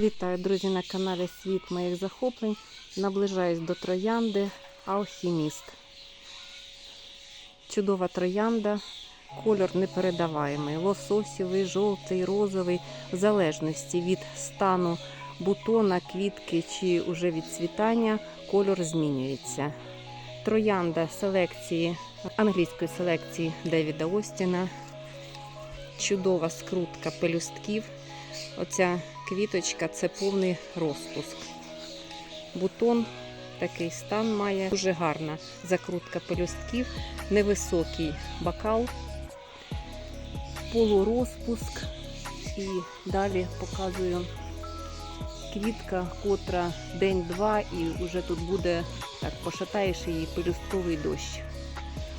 Вітаю, друзі, на каналі Світ моїх захоплень. Наближаюсь до троянди Алхіміст. Чудова троянда, кольор непередаваємий. Лососєвий, жовтий, розовий, в залежності від стану бутона, квітки чи уже від цвітання, кольор змінюється. Троянда селекції англійської селекції Девіда Остіна. Чудова скрутка пелюстків. Оця квіточка це повний розпуск. Бутон такий стан має. Дуже гарна закрутка пелюстків, невисокий бокал, полурозпуск. І далі показую квітка, котра день-два, і вже тут буде так, пошатаєш її пелюстковий дощ.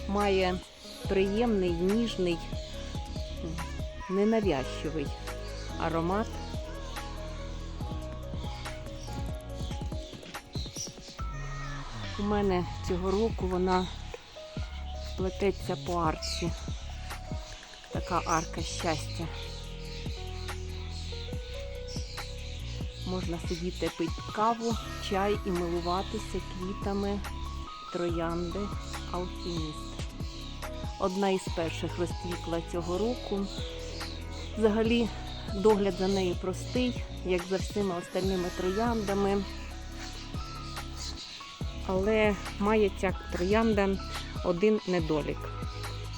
Має приємний, ніжний, ненавязчивий аромат. У мене цього року вона плететься по арці. Така арка щастя. Можна сидіти пити каву, чай і милуватися квітами троянди алхіміст. Одна із перших розквітла цього року. Взагалі догляд за нею простий, як за всіма остальними трояндами. Але має ця троянда один недолік.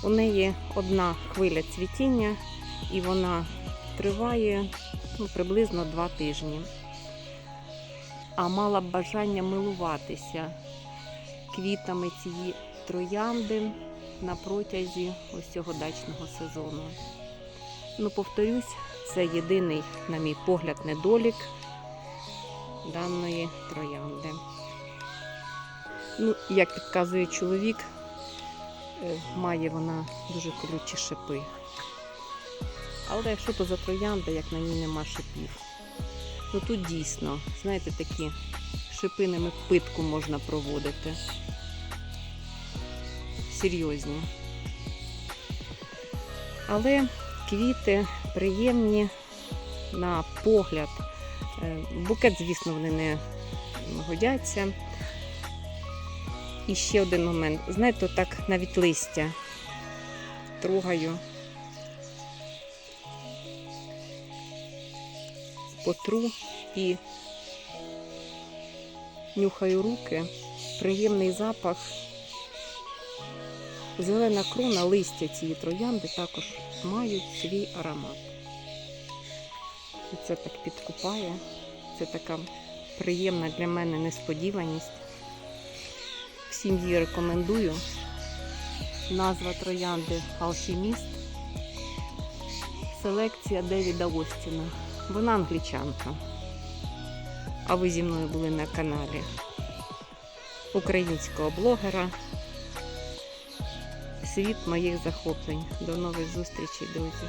У неї одна хвиля цвітіння, і вона триває ну, приблизно два тижні. А мала б бажання милуватися квітами цієї троянди на протязі ось цього дачного сезону. Ну, повторюсь, це єдиний, на мій погляд, недолік даної троянди. Ну, як підказує чоловік, е, має вона дуже колючі шипи. Але якщо то за троянда, як на ній нема шипів. Ну тут дійсно, знаєте, такі шипинами питку можна проводити. Серйозні. Але квіти приємні на погляд. Е, Букет, звісно, вони не годяться. І ще один момент. Знаєте, так навіть листя трогаю. Потру і нюхаю руки. Приємний запах. Зелена крона, листя цієї троянди також мають свій аромат. І це так підкупає. Це така приємна для мене несподіваність. Всім її рекомендую. Назва троянди Алхіміст. Селекція Девіда Остіна. Вона англічанка. А ви зі мною були на каналі українського блогера. Світ моїх захоплень. До нових зустрічей, друзі!